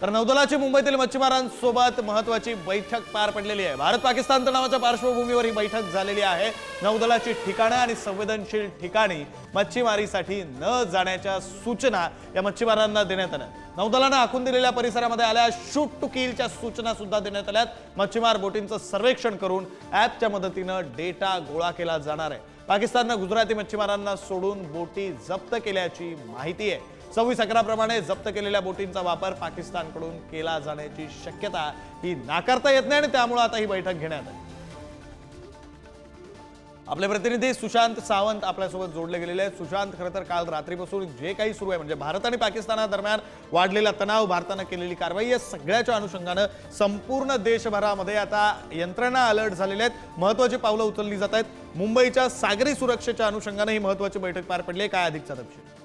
तर नौदलाची मुंबईतील मच्छीमारांसोबत महत्वाची बैठक पार पडलेली आहे. भारत पाकिस्तान तणावाच्या पार्श्वभूमीवर ही बैठक झालेली आहे. नौदलाची ठिकाणं आणि संवेदनशील ठिकाणी मच्छीमारीसाठी न जाण्याच्या सूचना या मच्छीमारांना देण्यात आल्या. नौदलानं आखून दिलेल्या परिसरामध्ये आल्या शूट टू किलच्या सूचना सुद्धा देण्यात आल्यात. मच्छीमार बोटींचं सर्वेक्षण करून ॲपच्या मदतीनं डेटा गोळा केला जाणार आहे. पाकिस्ताननं गुजराती मच्छीमारांना सोडून बोटी जप्त केल्याची माहिती आहे. सव्वीस अकराप्रमाणे जप्त केलेल्या बोटींचा वापर पाकिस्तानकडून केला जाण्याची शक्यता ही नाकारता येत नाही आणि त्यामुळे आता ही बैठक घेण्यात आली. आपले प्रतिनिधी सुशांत सावंत आपल्यासोबत जोडले गेलेले आहेत. सुशांत खरं तर काल रात्रीपासून जे काही सुरू आहे म्हणजे भारत आणि पाकिस्तानादरम्यान वाढलेला तणाव भारतानं केलेली कारवाई या सगळ्याच्या अनुषंगानं संपूर्ण देशभरामध्ये आता यंत्रणा अलर्ट झालेल्या आहेत. महत्वाची पावलं उचलली जात आहेत. मुंबईच्या सागरी सुरक्षेच्या अनुषंगानं ही महत्वाची बैठक पार पडली आहे. काय अधिकचा तपशील?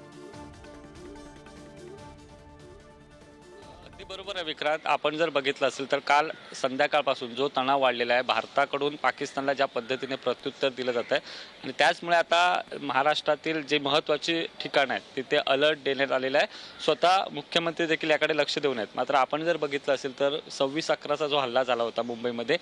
अगदी बरोबर आहे विक्रांत. आपण जर बघितलं असेल तर काल संध्याकाळपासून जो तणाव वाढलेला आहे भारताकडून पाकिस्तानला ज्या पद्धतीने प्रत्युत्तर दिलं जात आहे आणि त्याचमुळे आता महाराष्ट्रातील जे महत्त्वाची ठिकाणं आहेत तिथे अलर्ट देण्यात आलेलं आहे. स्वतः मुख्यमंत्री देखील याकडे लक्ष देऊन आहेत. मात्र आपण जर बघितलं असेल तर सव्वीस अकराचा जो हल्ला झाला होता मुंबईमध्ये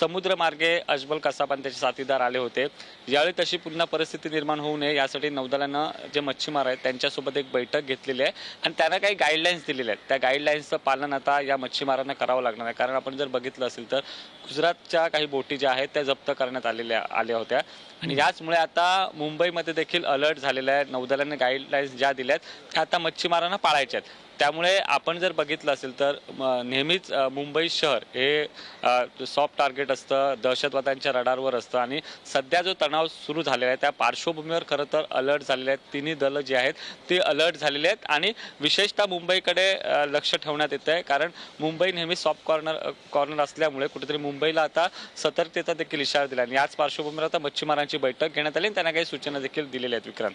समुद्रमार्गे अजबल कसाब आणि त्याचे साथीदार आले होते. यावेळी तशी पुन्हा परिस्थिती निर्माण होऊ नये यासाठी नौदलानं जे मच्छीमार आहेत त्यांच्यासोबत एक बैठक घेतलेली आहे आणि त्यांना काही गाईडलाईन्स दिलेल्या आहेत. त्या गाईडलाईन्सचं पालन आता या मच्छीमारांना करावं लागणार आहे. कारण आपण जर बघितलं असेल तर गुजरातच्या काही बोटी ज्या आहेत त्या जप्त करण्यात आलेल्या आल्या होत्या. आणि याचमुळे आता मुंबईमध्ये देखील अलर्ट झालेला आहे नौदलाने गाईडलाईन्स ज्या दिल्या आहेत त्या आता मच्छीमारांना पाळायच्या आहेत. त्यामुळे आपण जर बघितलं असेल तर नेहमीच मुंबई शहर हे सॉफ्ट टार्गेट असतं दहशतवाद्यांच्या रडारवर असतं आणि सध्या जो तणाव सुरू झालेला आहे त्या पार्श्वभूमीवर खरं तर अलर्ट झालेले आहेत. तिन्ही दलं जी आहेत ती अलर्ट झालेली आहेत आणि विशेषतः मुंबईकडे लक्ष ठेवण्यात येतं आहे कारण मुंबई नेहमी सॉफ्ट कॉर्नर कॉर्नर असल्यामुळे कुठेतरी मुंबईला आता सतर्कतेचा देखील इशारा दिला आणि याच पार्श्वभूमीवर आता मच्छीमारांची बैठक घेण्यात आली आणि त्यांना काही सूचना देखील दिलेल्या आहेत विक्रांत.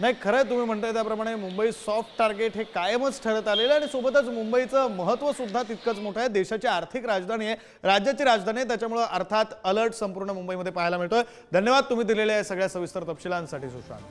नाही खरं तुम्ही म्हणताय त्याप्रमाणे मुंबई सॉफ्ट टार्गेट हे कायमच ठरत आलेलं आहे आणि सोबतच मुंबईचं महत्त्व सुद्धा तितकंच मोठं आहे. देशाची आर्थिक राजधानी आहे राज्याची राजधानी आहे त्याच्यामुळं अर्थात अलर्ट संपूर्ण मुंबईमध्ये पाहायला मिळतोय. धन्यवाद तुम्ही दिलेल्या या सगळ्या सविस्तर तपशिलांसाठी सुशांत.